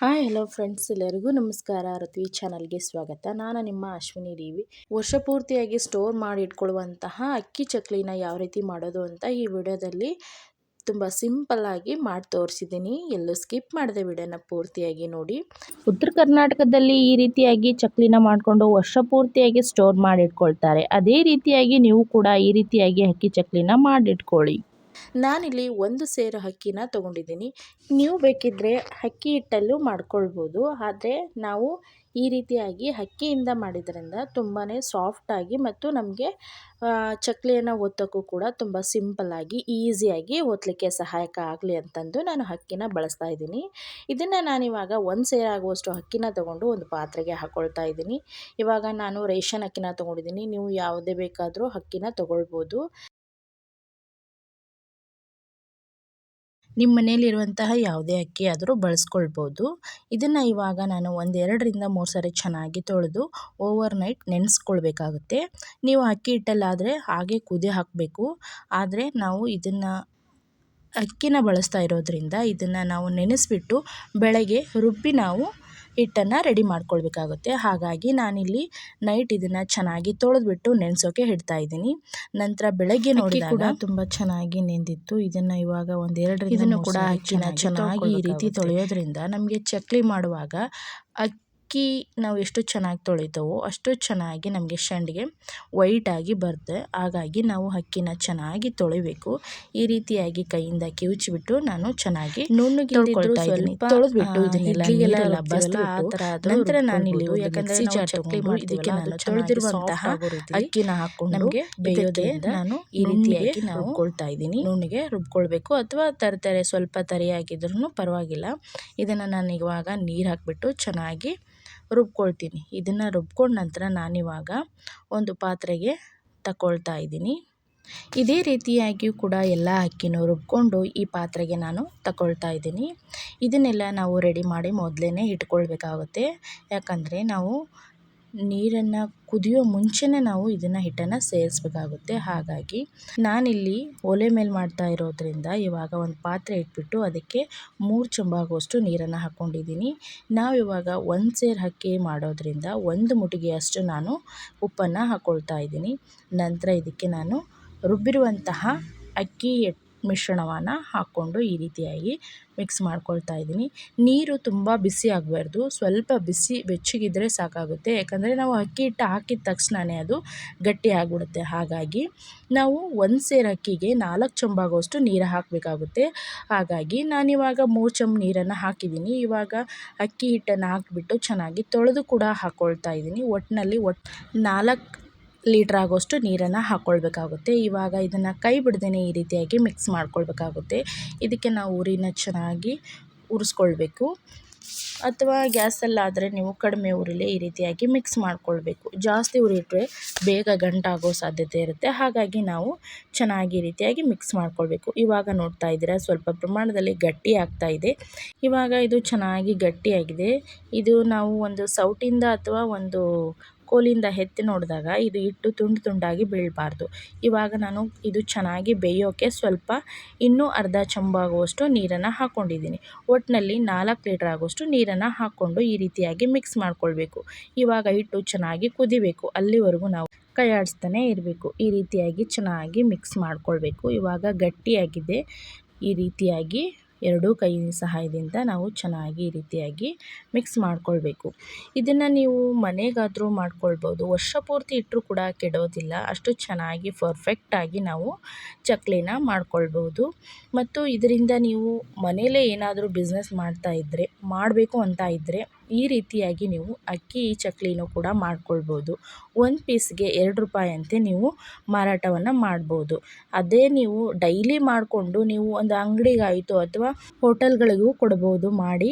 Hi hello friends ಎಲ್ಲರಿಗೂ ನಮಸ್ಕಾರ. ಋತ್ವಿ ಚಾನಲ್ಗೆ ಸ್ವಾಗತ. ನಾನು ನಿಮ್ಮ ಅಶ್ವಿನಿ ದೇವಿ. ವರ್ಷ ಪೂರ್ತಿಯಾಗಿ ಸ್ಟೋರ್ ಮಾಡಿ ಇಟ್ಕೊಳ್ಳುವಂತಹ ಅಕ್ಕಿ ಚಕ್ಲಿನ ಯಾವ ರೀತಿ ಮಾಡೋದು ಅಂತ ಈ ವಿಡಿಯೋದಲ್ಲಿ ತುಂಬ ಸಿಂಪಲ್ಲಾಗಿ ಮಾಡಿ ತೋರಿಸಿದ್ದೀನಿ. ಎಲ್ಲೂ ಸ್ಕಿಪ್ ಮಾಡಿದೆ ವಿಡಿಯೋನ ಪೂರ್ತಿಯಾಗಿ ನೋಡಿ. ಉತ್ತರ ಕರ್ನಾಟಕದಲ್ಲಿ ಈ ರೀತಿಯಾಗಿ ಚಕ್ಲಿನ ಮಾಡಿಕೊಂಡು ವರ್ಷ ಪೂರ್ತಿಯಾಗಿ ಸ್ಟೋರ್ ಮಾಡಿ ಇಟ್ಕೊಳ್ತಾರೆ ಅದೇ ರೀತಿಯಾಗಿ ನೀವು ಕೂಡ ಈ ರೀತಿಯಾಗಿ ಅಕ್ಕಿ ಚಕ್ಲಿನ ಮಾಡಿಟ್ಕೊಳ್ಳಿ. ನಾನಿಲ್ಲಿ ಒಂದು ಸೇರು ಅಕ್ಕಿನ ತೊಗೊಂಡಿದ್ದೀನಿ. ನೀವು ಬೇಕಿದ್ದರೆ ಅಕ್ಕಿ ಹಿಟ್ಟಲ್ಲೂ ಮಾಡ್ಕೊಳ್ಬೋದು. ಆದರೆ ನಾವು ಈ ರೀತಿಯಾಗಿ ಅಕ್ಕಿಯಿಂದ ಮಾಡಿದ್ರಿಂದ ತುಂಬಾ ಸಾಫ್ಟಾಗಿ ಮತ್ತು ನಮಗೆ ಚಕ್ಲಿಯನ್ನು ಒತ್ತೋಕ್ಕೂ ಕೂಡ ತುಂಬ ಸಿಂಪಲ್ಲಾಗಿ ಈಸಿಯಾಗಿ ಒತ್ತಲಿಕ್ಕೆ ಸಹಾಯಕ ಆಗಲಿ ಅಂತಂದು ನಾನು ಅಕ್ಕಿನ ಬಳಸ್ತಾ ಇದ್ದೀನಿ. ಇದನ್ನು ನಾನಿವಾಗ ಒಂದು ಸೇರಾಗುವಷ್ಟು ಅಕ್ಕಿನ ತೊಗೊಂಡು ಒಂದು ಪಾತ್ರೆಗೆ ಹಾಕ್ಕೊಳ್ತಾ ಇದ್ದೀನಿ. ಇವಾಗ ನಾನು ರೇಷನ್ ಅಕ್ಕಿನ ತೊಗೊಂಡಿದ್ದೀನಿ. ನೀವು ಯಾವುದೇ ಬೇಕಾದರೂ ಅಕ್ಕಿನ ತೊಗೊಳ್ಬೋದು. ನಿಮ್ಮ ಮನೆಯಲ್ಲಿರುವಂತಹ ಯಾವುದೇ ಅಕ್ಕಿ ಆದರೂ ಬಳಸ್ಕೊಳ್ಬೋದು. ಇದನ್ನು ಇವಾಗ ನಾನು ಒಂದೆರಡರಿಂದ ಮೂರು ಸಾರಿ ಚೆನ್ನಾಗಿ ತೊಳೆದು ಓವರ್ ನೈಟ್ ನೆನೆಸ್ಕೊಳ್ಬೇಕಾಗುತ್ತೆ. ನೀವು ಅಕ್ಕಿ ಹಿಟ್ಟಲ್ಲಾದರೆ ಹಾಗೆ ಕುದಿ ಹಾಕಬೇಕು. ಆದರೆ ನಾವು ಇದನ್ನು ಅಕ್ಕಿನ ಬಳಸ್ತಾ ಇರೋದ್ರಿಂದ ಇದನ್ನು ನಾವು ನೆನೆಸ್ಬಿಟ್ಟು ಬೆಳಗ್ಗೆ ರುಬ್ಬಿ ನಾವು ಹಿಟ್ಟನ್ನು ರೆಡಿ ಮಾಡ್ಕೊಳ್ಬೇಕಾಗುತ್ತೆ. ಹಾಗಾಗಿ ನಾನಿಲ್ಲಿ ನೈಟ್ ಇದನ್ನು ಚೆನ್ನಾಗಿ ತೊಳೆದ್ಬಿಟ್ಟು ನೆನೆಸೋಕೆ ಇಡ್ತಾ ಇದ್ದೀನಿ. ನಂತರ ಬೆಳಗ್ಗೆ ನೋಡಿದಾಗ ಕೂಡ ತುಂಬ ಚೆನ್ನಾಗಿ ನೆಂದಿತ್ತು. ಇದನ್ನು ಇವಾಗ ಒಂದೆರಡು ಇದನ್ನು ಕೂಡ ಅಕ್ಕಿನ ಚೆನ್ನಾಗಿ ಈ ರೀತಿ ತೊಳೆಯೋದ್ರಿಂದ ನಮಗೆ ಚಕ್ಲಿ ಮಾಡುವಾಗ ಅಕ್ಕಿ ನಾವು ಎಷ್ಟು ಚೆನ್ನಾಗಿ ತೊಳಿತೇವೋ ಅಷ್ಟು ಚೆನ್ನಾಗಿ ನಮಗೆ ಸಂಡಿಗೆ ವೈಟಾಗಿ ಬರುತ್ತೆ. ಹಾಗಾಗಿ ನಾವು ಅಕ್ಕಿನ ಚೆನ್ನಾಗಿ ತೊಳಿಬೇಕು. ಈ ರೀತಿಯಾಗಿ ಕೈಯಿಂದ ಕಿವುಚಿಬಿಟ್ಟು ನಾನು ಚೆನ್ನಾಗಿ ನುಣ್ಣಗೆ ತೊಳ್ಕೊಳ್ತಾ ಇದ್ದೀನಿ. ತೊಳೆದ್ಬಿಟ್ಟು ಇದನ್ನೆಲ್ಲ ನಂತರ ನಾನಿಲ್ಲಿ ಯಾಕಂದ್ರೆ ಚಕ್ಲಿ ಇದಕ್ಕೆ ನಾನು ತೊಳೆದಿರುವಂತಹ ಅಕ್ಕಿನ ಹಾಕೊಂಡು ನಮಗೆ ಬೇಯೋದ್ರಿಂದ ನಾನು ಈ ರೀತಿಯಾಗಿ ನಾವು ಕೊಳ್ತಾ ಇದ್ದೀನಿ. ನುಣ್ಣಗೆ ರುಬ್ಕೊಳ್ಬೇಕು. ಅಥವಾ ತರತರೆ ಸ್ವಲ್ಪ ತರಿಯಾಗಿದ್ರೂ ಪರವಾಗಿಲ್ಲ. ಇದನ್ನು ನಾನು ಇವಾಗ ನೀರು ಹಾಕಿಬಿಟ್ಟು ಚೆನ್ನಾಗಿ ರುಬ್ಕೊಳ್ತೀನಿ. ಇದನ್ನು ರುಬ್ಕೊಂಡ ನಂತರ ನಾನಿವಾಗ ಒಂದು ಪಾತ್ರೆಗೆ ತಗೊಳ್ತಾ ಇದ್ದೀನಿ. ಇದೇ ರೀತಿಯಾಗಿಯೂ ಕೂಡ ಎಲ್ಲ ಅಕ್ಕಿನೂ ರುಬ್ಕೊಂಡು ಈ ಪಾತ್ರೆಗೆ ನಾನು ತಗೊಳ್ತಾ ಇದ್ದೀನಿ. ಇದನ್ನೆಲ್ಲ ನಾವು ರೆಡಿ ಮಾಡಿ ಮೊದಲೇ ಇಟ್ಕೊಳ್ಬೇಕಾಗುತ್ತೆ. ಯಾಕಂದರೆ ನಾವು ನೀರನ್ನು ಕುದಿಯೋ ಮುಂಚೆನೇ ನಾವು ಇದನ್ನು ಹಿಟ್ಟನ್ನು ಸೇರಿಸ್ಬೇಕಾಗುತ್ತೆ. ಹಾಗಾಗಿ ನಾನಿಲ್ಲಿ ಒಲೆ ಮೇಲೆ ಮಾಡ್ತಾ ಇರೋದ್ರಿಂದ ಇವಾಗ ಒಂದು ಪಾತ್ರೆ ಇಟ್ಬಿಟ್ಟು ಅದಕ್ಕೆ ಮೂರು ಚಂಬಾಗುವಷ್ಟು ನೀರನ್ನು ಹಾಕ್ಕೊಂಡಿದ್ದೀನಿ ನಾವು ಇವಾಗ ಒಂದು ಸೇರು ಅಕ್ಕಿ ಮಾಡೋದ್ರಿಂದ ಒಂದು ಮುಟಿಗೆಯಷ್ಟು ನಾನು ಉಪ್ಪನ್ನು ಹಾಕ್ಕೊಳ್ತಾ ಇದ್ದೀನಿ. ನಂತರ ಇದಕ್ಕೆ ನಾನು ರುಬ್ಬಿರುವಂತಹ ಅಕ್ಕಿ ಮಿಶ್ರಣವನ್ನು ಹಾಕ್ಕೊಂಡು ಈ ರೀತಿಯಾಗಿ ಮಿಕ್ಸ್ ಮಾಡ್ಕೊಳ್ತಾ ಇದ್ದೀನಿ. ನೀರು ತುಂಬ ಬಿಸಿ ಆಗಬಾರ್ದು. ಸ್ವಲ್ಪ ಬಿಸಿ ಬೆಚ್ಚಗಿದ್ರೆ ಸಾಕಾಗುತ್ತೆ. ಯಾಕಂದರೆ ನಾವು ಅಕ್ಕಿ ಹಿಟ್ಟು ಹಾಕಿದ ತಕ್ಷಣವೇ ಅದು ಗಟ್ಟಿ ಆಗಿಬಿಡುತ್ತೆ. ಹಾಗಾಗಿ ನಾವು ಒಂದು ಸೇರು ಅಕ್ಕಿಗೆ ನಾಲ್ಕು ಚಂಬಾಗುವಷ್ಟು ನೀರು ಹಾಕಬೇಕಾಗುತ್ತೆ. ಹಾಗಾಗಿ ನಾನಿವಾಗ ಮೂರು ಚಮ್ ನೀರನ್ನು ಹಾಕಿದ್ದೀನಿ. ಇವಾಗ ಅಕ್ಕಿ ಹಿಟ್ಟನ್ನು ಹಾಕಿಬಿಟ್ಟು ಚೆನ್ನಾಗಿ ತೊಳೆದು ಕೂಡ ಹಾಕ್ಕೊಳ್ತಾ ಇದ್ದೀನಿ. ಒಟ್ಟಿನಲ್ಲಿ ಒಟ್ಟು ನಾಲ್ಕು ಲೀಟ್ರ್ ಆಗೋಷ್ಟು ನೀರನ್ನು ಹಾಕ್ಕೊಳ್ಬೇಕಾಗುತ್ತೆ ಇವಾಗ ಇದನ್ನು ಕೈ ಬಿಡ್ದೇ ಈ ರೀತಿಯಾಗಿ ಮಿಕ್ಸ್ ಮಾಡ್ಕೊಳ್ಬೇಕಾಗುತ್ತೆ. ಇದಕ್ಕೆ ನಾವು ಉರಿನ ಚೆನ್ನಾಗಿ ಉರಿಸ್ಕೊಳ್ಬೇಕು. ಅಥವಾ ಗ್ಯಾಸಲ್ಲಾದರೆ ನೀವು ಕಡಿಮೆ ಉರಿಲಿ ಈ ರೀತಿಯಾಗಿ ಮಿಕ್ಸ್ ಮಾಡ್ಕೊಳ್ಬೇಕು. ಜಾಸ್ತಿ ಉರಿಟ್ರೆ ಬೇಗ ಗಂಟಾಗೋ ಸಾಧ್ಯತೆ ಇರುತ್ತೆ. ಹಾಗಾಗಿ ನಾವು ಚೆನ್ನಾಗಿ ಈ ರೀತಿಯಾಗಿ ಮಿಕ್ಸ್ ಮಾಡ್ಕೊಳ್ಬೇಕು. ಇವಾಗ ನೋಡ್ತಾ ಇದ್ದೀರಾ, ಸ್ವಲ್ಪ ಪ್ರಮಾಣದಲ್ಲಿ ಗಟ್ಟಿ ಆಗ್ತಾ ಇದೆ. ಇವಾಗ ಇದು ಚೆನ್ನಾಗಿ ಗಟ್ಟಿಯಾಗಿದೆ. ಇದು ನಾವು ಒಂದು ಸೌಟಿಂದ ಅಥವಾ ಒಂದು ಕೋಲಿಂದ ಎತ್ತಿ ನೋಡಿದಾಗ ಇದು ಹಿಟ್ಟು ತುಂಡು ತುಂಡಾಗಿ ಬೀಳಬಾರ್ದು. ಇವಾಗ ನಾನು ಇದು ಚೆನ್ನಾಗಿ ಬೇಯೋಕ್ಕೆ ಸ್ವಲ್ಪ ಇನ್ನೂ ಅರ್ಧ ಚಂಬಾಗುವಷ್ಟು ನೀರನ್ನು ಹಾಕ್ಕೊಂಡಿದ್ದೀನಿ ಒಟ್ಟಿನಲ್ಲಿ ನಾಲ್ಕು ಲೀಟ್ರ್ ಆಗುವಷ್ಟು ನೀರನ್ನು ಹಾಕ್ಕೊಂಡು ಈ ರೀತಿಯಾಗಿ ಮಿಕ್ಸ್ ಮಾಡ್ಕೊಳ್ಬೇಕು. ಇವಾಗ ಹಿಟ್ಟು ಚೆನ್ನಾಗಿ ಕುದಿಬೇಕು. ಅಲ್ಲಿವರೆಗೂ ನಾವು ಕೈಯಾಡಿಸ್ತಾನೆ ಇರಬೇಕು. ಈ ರೀತಿಯಾಗಿ ಚೆನ್ನಾಗಿ ಮಿಕ್ಸ್ ಮಾಡ್ಕೊಳ್ಬೇಕು. ಇವಾಗ ಗಟ್ಟಿಯಾಗಿದೆ. ಈ ರೀತಿಯಾಗಿ ಎರಡೂ ಕೈ ಸಹಾಯದಿಂದ ನಾವು ಚೆನ್ನಾಗಿ ಈ ರೀತಿಯಾಗಿ ಮಿಕ್ಸ್ ಮಾಡ್ಕೊಳ್ಬೇಕು. ಇದನ್ನು ನೀವು ಮನೆಗಾದರೂ ಮಾಡ್ಕೊಳ್ಬೋದು. ವರ್ಷ ಪೂರ್ತಿ ಇಟ್ಟರೂ ಕೂಡ ಕೆಡೋದಿಲ್ಲ. ಅಷ್ಟು ಚೆನ್ನಾಗಿ ಪರ್ಫೆಕ್ಟಾಗಿ ನಾವು ಚಕ್ಲಿನ ಮಾಡ್ಕೊಳ್ಬೋದು. ಮತ್ತು ಇದರಿಂದ ನೀವು ಮನೆಯಲ್ಲೇ ಏನಾದರೂ ಬಿಸ್ನೆಸ್ ಮಾಡ್ತಾ ಇದ್ದರೆ ಮಾಡಬೇಕು ಅಂತ ಇದ್ದರೆ ಈ ರೀತಿಯಾಗಿ ನೀವು ಅಕ್ಕಿ ಚಕ್ಲಿನೂ ಕೂಡ ಮಾಡ್ಕೊಳ್ಬೋದು. ಒಂದು ಪೀಸ್ಗೆ ಎರಡು ರೂಪಾಯಿ ಅಂತೆ ನೀವು ಮಾರಾಟವನ್ನು ಮಾಡ್ಬೋದು. ಅದೇ ನೀವು ಡೈಲಿ ಮಾಡಿಕೊಂಡು ನೀವು ಒಂದು ಅಂಗಡಿಗಾಯಿತು ಅಥವಾ ಹೋಟೆಲ್ಗಳಿಗೂ ಕೊಡ್ಬೋದು ಮಾಡಿ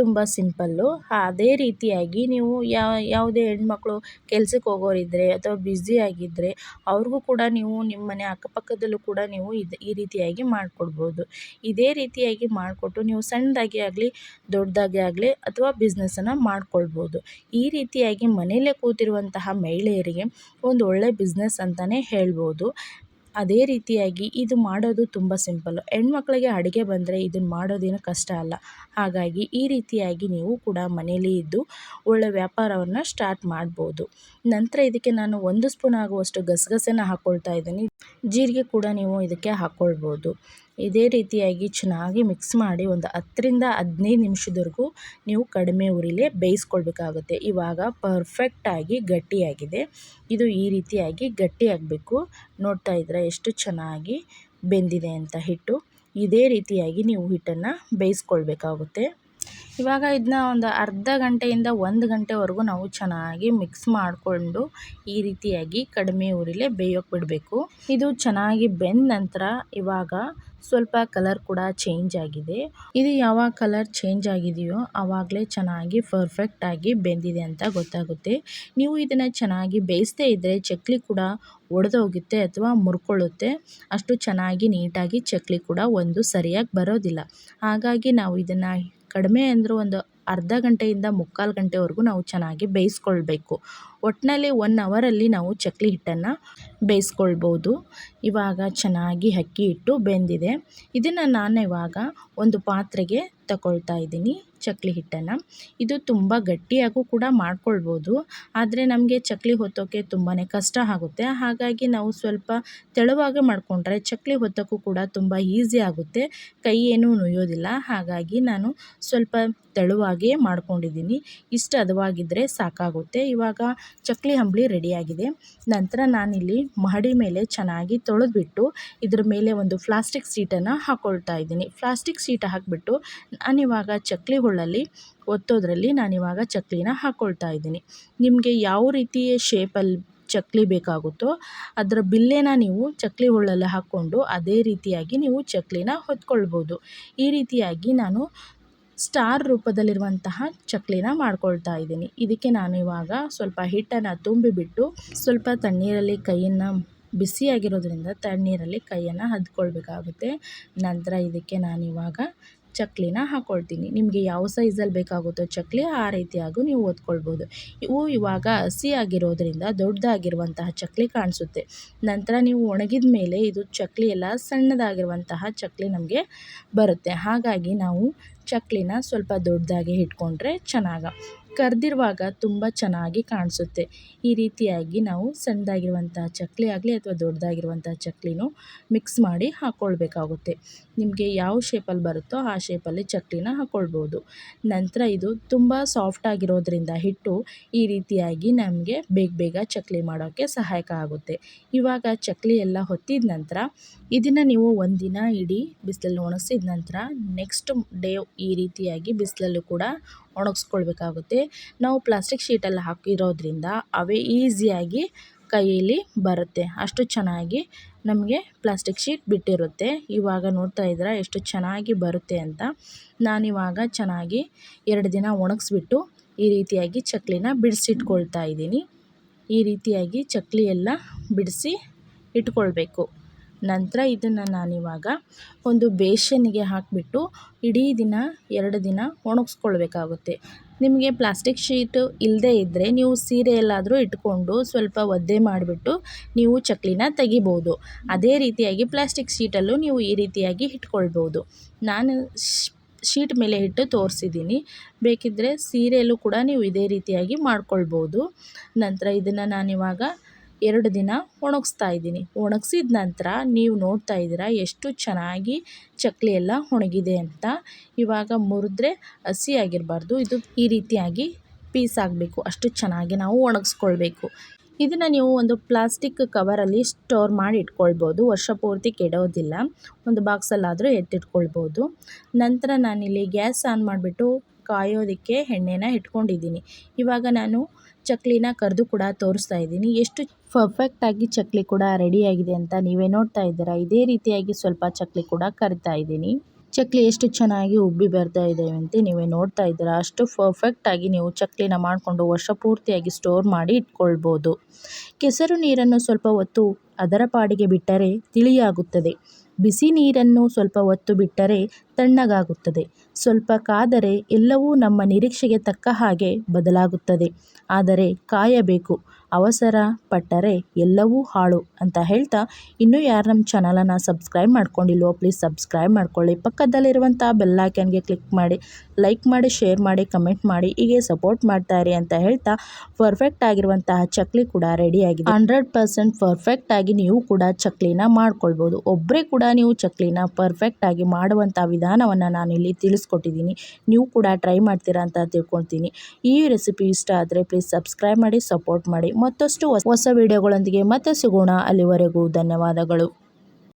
ತುಂಬ ಸಿಂಪಲ್ಲು ಅದೇ ರೀತಿಯಾಗಿ ನೀವು ಯಾವ ಯಾವುದೇ ಹೆಣ್ಮಕ್ಳು ಕೆಲ್ಸಕ್ಕೆ ಹೋಗೋರಿದ್ದರೆ ಅಥವಾ ಬ್ಯುಸಿಯಾಗಿದ್ದರೆ ಅವ್ರಿಗೂ ಕೂಡ ನೀವು ನಿಮ್ಮ ಮನೆ ಅಕ್ಕಪಕ್ಕದಲ್ಲೂ ಕೂಡ ನೀವು ಇದು, ಈ ರೀತಿಯಾಗಿ ಮಾಡಿಕೊಡ್ಬೋದು. ಇದೇ ರೀತಿಯಾಗಿ ಮಾಡಿಕೊಟ್ಟು ನೀವು ಸಣ್ಣದಾಗಿ ಆಗಲಿ, ದೊಡ್ಡದಾಗಿ ಆಗಲಿ ಅಥವಾ ಬಿಸ್ನೆಸ್ಸನ್ನು ಮಾಡ್ಕೊಳ್ಬೋದು. ಈ ರೀತಿಯಾಗಿ ಮನೆಯಲ್ಲೇ ಕೂತಿರುವಂತಹ ಮಹಿಳೆಯರಿಗೆ ಒಂದು ಒಳ್ಳೆಯ ಬಿಸ್ನೆಸ್ ಅಂತಲೇ ಹೇಳ್ಬೋದು. ಅದೇ ರೀತಿಯಾಗಿ ಇದು ಮಾಡೋದು ತುಂಬ ಸಿಂಪಲ್ಲು ಹೆಣ್ಮಕ್ಳಿಗೆ ಅಡುಗೆ ಬಂದರೆ ಇದನ್ನು ಮಾಡೋದೇನು ಕಷ್ಟ ಅಲ್ಲ. ಹಾಗಾಗಿ ಈ ರೀತಿಯಾಗಿ ನೀವು ಕೂಡ ಮನೇಲಿ ಇದ್ದು ಒಳ್ಳೆ ವ್ಯಾಪಾರವನ್ನು ಸ್ಟಾರ್ಟ್ ಮಾಡ್ಬೋದು. ನಂತರ ಇದಕ್ಕೆ ನಾನು ಒಂದು ಸ್ಪೂನ್ ಆಗುವಷ್ಟು ಗಸಗಸೆನ ಹಾಕ್ಕೊಳ್ತಾ ಇದ್ದೀನಿ. ಜೀರಿಗೆ ಕೂಡ ನೀವು ಇದಕ್ಕೆ ಹಾಕ್ಕೊಳ್ಬೋದು ಇದೇ ರೀತಿಯಾಗಿ ಚೆನ್ನಾಗಿ ಮಿಕ್ಸ್ ಮಾಡಿ ಒಂದು ಹತ್ತರಿಂದ ಹದಿನೈದು ನಿಮಿಷದವರೆಗೂ ನೀವು ಕಡಿಮೆ ಉರಿಲೇ ಬೇಯಿಸ್ಕೊಳ್ಬೇಕಾಗುತ್ತೆ. ಇವಾಗ ಪರ್ಫೆಕ್ಟಾಗಿ ಗಟ್ಟಿಯಾಗಿದೆ. ಇದು ಈ ರೀತಿಯಾಗಿ ಗಟ್ಟಿಯಾಗಬೇಕು ನೋಡ್ತಾ ಇದ್ದರೆ ಎಷ್ಟು ಚೆನ್ನಾಗಿ ಬೆಂದಿದೆ ಅಂತ ಹಿಟ್ಟು. ಇದೇ ರೀತಿಯಾಗಿ ನೀವು ಹಿಟ್ಟನ್ನು ಬೇಯಿಸ್ಕೊಳ್ಬೇಕಾಗುತ್ತೆ. ಇವಾಗ ಇದನ್ನ ಒಂದು ಅರ್ಧ ಗಂಟೆಯಿಂದ ಒಂದು ಗಂಟೆವರೆಗೂ ನಾವು ಚೆನ್ನಾಗಿ ಮಿಕ್ಸ್ ಮಾಡಿಕೊಂಡು ಈ ರೀತಿಯಾಗಿ ಕಡಿಮೆ ಉರಿಲೇ ಬೇಯೋಕೆ ಬಿಡಬೇಕು. ಇದು ಚೆನ್ನಾಗಿ ಬೆಂದ ನಂತರ ಇವಾಗ ಸ್ವಲ್ಪ ಕಲರ್ ಕೂಡ ಚೇಂಜ್ ಆಗಿದೆ. ಇದು ಯಾವಾಗ ಕಲರ್ ಚೇಂಜ್ ಆಗಿದೆಯೋ ಆವಾಗಲೇ ಚೆನ್ನಾಗಿ ಪರ್ಫೆಕ್ಟ್ ಆಗಿ ಬೆಂದಿದೆ ಅಂತ ಗೊತ್ತಾಗುತ್ತೆ. ನೀವು ಇದನ್ನು ಚೆನ್ನಾಗಿ ಬೇಯಿಸದೇ ಇದ್ದರೆ ಚಕ್ಲಿ ಕೂಡ ಒಡೆದೋಗುತ್ತೆ ಅಥವಾ ಮುರ್ಕೊಳ್ಳುತ್ತೆ. ಅಷ್ಟು ಚೆನ್ನಾಗಿ ನೀಟಾಗಿ ಚಕ್ಲಿ ಕೂಡ ಒಂದು ಸರಿಯಾಗಿ ಬರೋದಿಲ್ಲ. ಹಾಗಾಗಿ ನಾವು ಇದನ್ನು ಕಡಿಮೆ ಅಂದರೂ ಒಂದು ಅರ್ಧ ಗಂಟೆಯಿಂದ ಮುಕ್ಕಾಲು ಗಂಟೆವರೆಗೂ ನಾವು ಚೆನ್ನಾಗಿ ಬೇಯಿಸ್ಕೊಳ್ಬೇಕು. ಒಟ್ಟಿನಲ್ಲಿ ಒನ್ ಅವರಲ್ಲಿ ನಾವು ಚಕ್ಲಿ ಹಿಟ್ಟನ್ನು ಬೇಯಿಸ್ಕೊಳ್ಬೋದು. ಇವಾಗ ಚೆನ್ನಾಗಿ ಅಕ್ಕಿ ಹಿಟ್ಟು ಬೆಂದಿದೆ. ಇದನ್ನು ನಾನು ಇವಾಗ ಒಂದು ಪಾತ್ರೆಗೆ ತಗೊಳ್ತಾ ಇದ್ದೀನಿ ಚಕ್ಲಿ ಹಿಟ್ಟನ್ನು. ಇದು ತುಂಬ ಗಟ್ಟಿಯಾಗೂ ಕೂಡ ಮಾಡ್ಕೊಳ್ಬೋದು. ಆದರೆ ನಮಗೆ ಚಕ್ಲಿ ಹೊತ್ತೋಕ್ಕೆ ತುಂಬಾ ಕಷ್ಟ ಆಗುತ್ತೆ. ಹಾಗಾಗಿ ನಾವು ಸ್ವಲ್ಪ ತೆಳುವಾಗೆ ಮಾಡಿಕೊಂಡ್ರೆ ಚಕ್ಲಿ ಹೊತ್ತೋಕ್ಕೂ ಕೂಡ ತುಂಬ ಈಸಿ ಆಗುತ್ತೆ. ಕೈ ಏನೂ ನುಯ್ಯೋದಿಲ್ಲ. ಹಾಗಾಗಿ ನಾನು ಸ್ವಲ್ಪ ತೆಳುವಾಗೇ ಮಾಡ್ಕೊಂಡಿದ್ದೀನಿ. ಇಷ್ಟು ಹದವಾಗಿದ್ದರೆ ಸಾಕಾಗುತ್ತೆ. ಇವಾಗ ಚಕ್ಲಿ ಅಂಬಲಿ ರೆಡಿಯಾಗಿದೆ ನಂತರ ನಾನಿಲ್ಲಿ ಮಹಡಿ ಮೇಲೆ ಚೆನ್ನಾಗಿ ತೊಳೆದ್ಬಿಟ್ಟು ಇದ್ರ ಮೇಲೆ ಒಂದು ಪ್ಲಾಸ್ಟಿಕ್ ಸೀಟನ್ನು ಹಾಕ್ಕೊಳ್ತಾ ಇದ್ದೀನಿ. ಪ್ಲಾಸ್ಟಿಕ್ ಸೀಟ್ ಹಾಕಿಬಿಟ್ಟು ನಾನಿವಾಗ ಚಕ್ಲಿ ಹುಳ್ಳಲ್ಲಿ ಒತ್ತೋದ್ರಲ್ಲಿ ನಾನಿವಾಗ ಚಕ್ಕುಲಿನ ಹಾಕ್ಕೊಳ್ತಾ ಇದ್ದೀನಿ. ನಿಮಗೆ ಯಾವ ರೀತಿಯ ಶೇಪಲ್ಲಿ ಚಕ್ಲಿ ಬೇಕಾಗುತ್ತೋ ಅದರ ಬಿಲ್ಲೆನ ನೀವು ಚಕ್ಲಿ ಹುಳ್ಳಲ್ಲಿ ಹಾಕ್ಕೊಂಡು ಅದೇ ರೀತಿಯಾಗಿ ನೀವು ಚಕ್ಕುಲಿನ ಹೊತ್ಕೊಳ್ಬೋದು. ಈ ರೀತಿಯಾಗಿ ನಾನು ಸ್ಟಾರ್ ರೂಪದಲ್ಲಿರುವಂತಹ ಚಕ್ಲಿನ ಮಾಡ್ಕೊಳ್ತಾ ಇದ್ದೀನಿ. ಇದಕ್ಕೆ ನಾನು ಇವಾಗ ಸ್ವಲ್ಪ ಹಿಟ್ಟನ್ನು ತುಂಬಿಬಿಟ್ಟು ಸ್ವಲ್ಪ ತಣ್ಣೀರಲ್ಲಿ ಕೈಯನ್ನು ಬಿಸಿಯಾಗಿರೋದ್ರಿಂದ ತಣ್ಣೀರಲ್ಲಿ ಕೈಯನ್ನು ಹದ್ಕೊಳ್ಬೇಕಾಗುತ್ತೆ. ನಂತರ ಇದಕ್ಕೆ ನಾನಿವಾಗ ಚಕ್ಲಿನ ಹಾಕ್ಕೊಳ್ತೀನಿ ನಿಮಗೆ ಯಾವ ಸೈಜಲ್ಲಿ ಬೇಕಾಗುತ್ತೋ ಚಕ್ಲಿ ಆ ರೀತಿಯಾಗೂ ನೀವು ಓದ್ಕೊಳ್ಬೋದು ಇವು ಇವಾಗ ಹಸಿಯಾಗಿರೋದ್ರಿಂದ ದೊಡ್ಡದಾಗಿರುವಂತಹ ಚಕ್ಲಿ ಕಾಣಿಸುತ್ತೆ. ನಂತರ ನೀವು ಒಣಗಿದ ಮೇಲೆ ಇದು ಚಕ್ಲಿ ಎಲ್ಲ ಸಣ್ಣದಾಗಿರುವಂತಹ ಚಕ್ಲಿ ನಮಗೆ ಬರುತ್ತೆ. ಹಾಗಾಗಿ ನಾವು ಚಕ್ಲಿನ ಸ್ವಲ್ಪ ದೊಡ್ಡದಾಗಿ ಇಟ್ಕೊಂಡ್ರೆ ಚೆನ್ನಾಗಿ. ಕರೆದಿರುವಾಗ ತುಂಬ ಚೆನ್ನಾಗಿ ಕಾಣಿಸುತ್ತೆ. ಈ ರೀತಿಯಾಗಿ ನಾವು ಸಣ್ಣದಾಗಿರುವಂಥ ಚಕ್ಲಿ ಆಗಲಿ ಅಥವಾ ದೊಡ್ಡದಾಗಿರುವಂಥ ಚಕ್ಲಿನೂ ಮಿಕ್ಸ್ ಮಾಡಿ ಹಾಕ್ಕೊಳ್ಬೇಕಾಗುತ್ತೆ ನಿಮಗೆ ಯಾವ ಶೇಪಲ್ಲಿ ಬರುತ್ತೋ ಆ ಶೇಪಲ್ಲಿ ಚಕ್ಲಿನ ಹಾಕ್ಕೊಳ್ಬೋದು ನಂತರ ಇದು ತುಂಬ ಸಾಫ್ಟಾಗಿರೋದ್ರಿಂದ ಹಿಟ್ಟು ಈ ರೀತಿಯಾಗಿ ನಮಗೆ ಬೇಗ ಬೇಗ ಚಕ್ಲಿ ಮಾಡೋಕ್ಕೆ ಸಹಾಯಕ ಆಗುತ್ತೆ. ಇವಾಗ ಚಕ್ಲಿ ಎಲ್ಲ ಹೊತ್ತಿದ ನಂತರ ಇದನ್ನು ನೀವು ಒಂದಿನ ಇಡೀ ಬಿಸಿಲಲ್ಲಿ ಒಣಗಿಸಿದ ನಂತರ ನೆಕ್ಸ್ಟ್ ಡೇ ಈ ರೀತಿಯಾಗಿ ಬಿಸಿಲಲ್ಲೂ ಕೂಡ ಒಣಗಿಸ್ಕೊಳ್ಬೇಕಾಗುತ್ತೆ. ನಾವು ಪ್ಲಾಸ್ಟಿಕ್ ಶೀಟಲ್ಲಿ ಹಾಕಿರೋದ್ರಿಂದ ಅವೇ ಈಸಿಯಾಗಿ ಕೈಯಲ್ಲಿ ಬರುತ್ತೆ. ಅಷ್ಟು ಚೆನ್ನಾಗಿ ನಮಗೆ ಪ್ಲಾಸ್ಟಿಕ್ ಶೀಟ್ ಬಿಟ್ಟಿರುತ್ತೆ. ಇವಾಗ ನೋಡ್ತಾ ಇದ್ದೀರಾ ಎಷ್ಟು ಚೆನ್ನಾಗಿ ಬರುತ್ತೆ ಅಂತ. ನಾನಿವಾಗ ಚೆನ್ನಾಗಿ ಎರಡು ದಿನ ಒಣಗಿಸ್ಬಿಟ್ಟು ಈ ರೀತಿಯಾಗಿ ಚಕ್ಲಿನ ಬಿಡಿಸಿಟ್ಕೊಳ್ತಾ ಇದ್ದೀನಿ. ಈ ರೀತಿಯಾಗಿ ಚಕ್ಲಿ ಬಿಡಿಸಿ ಇಟ್ಕೊಳ್ಬೇಕು. ನಂತರ ಇದನ್ನು ನಾನಿವಾಗ ಒಂದು ಬೇಷನ್ಗೆ ಹಾಕಿಬಿಟ್ಟು ಇಡೀ ದಿನ, ಎರಡು ದಿನ ಒಣಗಿಸ್ಕೊಳ್ಬೇಕಾಗುತ್ತೆ. ನಿಮಗೆ ಪ್ಲಾಸ್ಟಿಕ್ ಶೀಟು ಇಲ್ಲದೇ ಇದ್ದರೆ ನೀವು ಸೀರೆಯಲ್ಲಾದರೂ ಇಟ್ಕೊಂಡು ಸ್ವಲ್ಪ ಒದ್ದೆ ಮಾಡಿಬಿಟ್ಟು ನೀವು ಚಕ್ಲಿನ ತೆಗಿಬೋದು. ಅದೇ ರೀತಿಯಾಗಿ ಪ್ಲಾಸ್ಟಿಕ್ ಶೀಟಲ್ಲೂ ನೀವು ಈ ರೀತಿಯಾಗಿ ಇಟ್ಕೊಳ್ಬೋದು. ನಾನು ಶೀಟ್ ಮೇಲೆ ಇಟ್ಟು ತೋರಿಸಿದ್ದೀನಿ. ಬೇಕಿದ್ದರೆ ಸೀರೆಯಲ್ಲೂ ಕೂಡ ನೀವು ಇದೇ ರೀತಿಯಾಗಿ ಮಾಡ್ಕೊಳ್ಬೋದು. ನಂತರ ಇದನ್ನು ನಾನಿವಾಗ ಎರಡು ದಿನ ಒಣಗಿಸ್ತಾ ಇದ್ದೀನಿ. ಒಣಗಿಸಿದ ನಂತರ ನೀವು ನೋಡ್ತಾ ಇದ್ದೀರಾ ಎಷ್ಟು ಚೆನ್ನಾಗಿ ಚಕ್ಲಿ ಎಲ್ಲ ಒಣಗಿದೆ ಅಂತ. ಇವಾಗ ಮುರಿದ್ರೆ ಹಸಿ ಆಗಿರಬಾರ್ದು. ಇದು ಈ ರೀತಿಯಾಗಿ ಪೀಸ್ ಆಗಬೇಕು. ಅಷ್ಟು ಚೆನ್ನಾಗಿ ನಾವು ಒಣಗಿಸ್ಕೊಳ್ಬೇಕು. ಇದನ್ನು ನೀವು ಒಂದು ಪ್ಲಾಸ್ಟಿಕ್ ಕವರಲ್ಲಿ ಸ್ಟೋರ್ ಮಾಡಿ ಇಟ್ಕೊಳ್ಬೋದು. ವರ್ಷ ಪೂರ್ತಿ ಕೆಡೋದಿಲ್ಲ. ಒಂದು ಬಾಕ್ಸಲ್ಲಾದರೂ ಎತ್ತಿಟ್ಕೊಳ್ಬೋದು. ನಂತರ ನಾನಿಲ್ಲಿ ಗ್ಯಾಸ್ ಆನ್ ಮಾಡಿಬಿಟ್ಟು ಕಾಯೋದಕ್ಕೆ ಎಣ್ಣೆನ ಇಟ್ಕೊಂಡಿದ್ದೀನಿ. ಇವಾಗ ನಾನು ಚಕ್ಲಿನ ಕರೆದು ಕೂಡ ತೋರಿಸ್ತಾ ಇದ್ದೀನಿ. ಎಷ್ಟು ಪರ್ಫೆಕ್ಟಾಗಿ ಚಕ್ಲಿ ಕೂಡ ರೆಡಿಯಾಗಿದೆ ಅಂತ ನೀವೇ ನೋಡ್ತಾ ಇದ್ದೀರಾ. ಇದೇ ರೀತಿಯಾಗಿ ಸ್ವಲ್ಪ ಚಕ್ಲಿ ಕೂಡ ಕರಿತಾ ಇದ್ದೀನಿ. ಚಕ್ಲಿ ಎಷ್ಟು ಚೆನ್ನಾಗಿ ಉಬ್ಬಿ ಬರ್ತಾ ಇದೆ ಅಂತ ನೀವೇ ನೋಡ್ತಾ ಇದ್ದೀರಾ. ಅಷ್ಟು ಪರ್ಫೆಕ್ಟಾಗಿ ನೀವು ಚಕ್ಲಿನ ಮಾಡಿಕೊಂಡು ವರ್ಷ ಪೂರ್ತಿಯಾಗಿ ಸ್ಟೋರ್ ಮಾಡಿ ಇಟ್ಕೊಳ್ಬೋದು. ಕೆಸರು ನೀರನ್ನು ಸ್ವಲ್ಪ ಹೊತ್ತು ಅದರ ಪಾಡಿಗೆ ಬಿಟ್ಟರೆ ತಿಳಿಯಾಗುತ್ತದೆ. ಬಿಸಿ ನೀರನ್ನು ಸ್ವಲ್ಪ ಹೊತ್ತು ಬಿಟ್ಟರೆ ತಣ್ಣಗಾಗುತ್ತದೆ. ಸ್ವಲ್ಪ ಕಾದರೆ ಎಲ್ಲವೂ ನಮ್ಮ ನಿರೀಕ್ಷೆಗೆ ತಕ್ಕ ಹಾಗೆ ಬದಲಾಗುತ್ತದೆ. ಆದರೆ ಕಾಯಬೇಕು. ಅವಸರ ಪಟ್ಟರೆ ಎಲ್ಲವೂ ಹಾಳು ಅಂತ ಹೇಳ್ತಾ ಇನ್ನೂ ಯಾರು ನಮ್ಮ ಚಾನಲನ್ನು ಸಬ್ಸ್ಕ್ರೈಬ್ ಮಾಡ್ಕೊಂಡಿಲ್ವೋ ಪ್ಲೀಸ್ ಸಬ್ಸ್ಕ್ರೈಬ್ ಮಾಡ್ಕೊಳ್ಳಿ. ಪಕ್ಕದಲ್ಲಿರುವಂಥ ಬೆಲ್ಲೈಕನ್ಗೆ ಕ್ಲಿಕ್ ಮಾಡಿ, ಲೈಕ್ ಮಾಡಿ, ಶೇರ್ ಮಾಡಿ, ಕಮೆಂಟ್ ಮಾಡಿ, ಹೀಗೆ ಸಪೋರ್ಟ್ ಮಾಡ್ತಾ ಇರಿ ಅಂತ ಹೇಳ್ತಾ ಪರ್ಫೆಕ್ಟ್ ಆಗಿರುವಂತಹ ಚಕ್ಲಿ ಕೂಡ ರೆಡಿ ಆಗಿದೆ. ಹಂಡ್ರೆಡ್ ಪರ್ಸೆಂಟ್ ಪರ್ಫೆಕ್ಟ್ ಆಗಿ ನೀವು ಕೂಡ ಚಕ್ಲಿನ ಮಾಡ್ಕೊಳ್ಬೋದು. ಒಬ್ಬರೇ ಕೂಡ ನೀವು ಚಕ್ಲಿನ ಪರ್ಫೆಕ್ಟ್ ಆಗಿ ಮಾಡುವಂಥ ವಿಧಾನವನ್ನು ನಾನು ಇಲ್ಲಿ ತಿಳಿಸ್ಕೊಟ್ಟಿದ್ದೀನಿ. ನೀವು ಕೂಡ ಟ್ರೈ ಮಾಡ್ತೀರಾ ಅಂತ ತಿಳ್ಕೊತೀನಿ ಈ ರೆಸಿಪಿ ಇಷ್ಟ ಆದರೆ ಪ್ಲೀಸ್ ಸಬ್ಸ್ಕ್ರೈಬ್ ಮಾಡಿ, ಸಪೋರ್ಟ್ ಮಾಡಿ. ಮತ್ತಷ್ಟು ಹೊಸ ವಿಡಿಯೋಗಳೊಂದಿಗೆ ಮತ್ತೆ ಸಿಗೋಣ. ಅಲ್ಲಿವರೆಗೂ ಧನ್ಯವಾದಗಳು.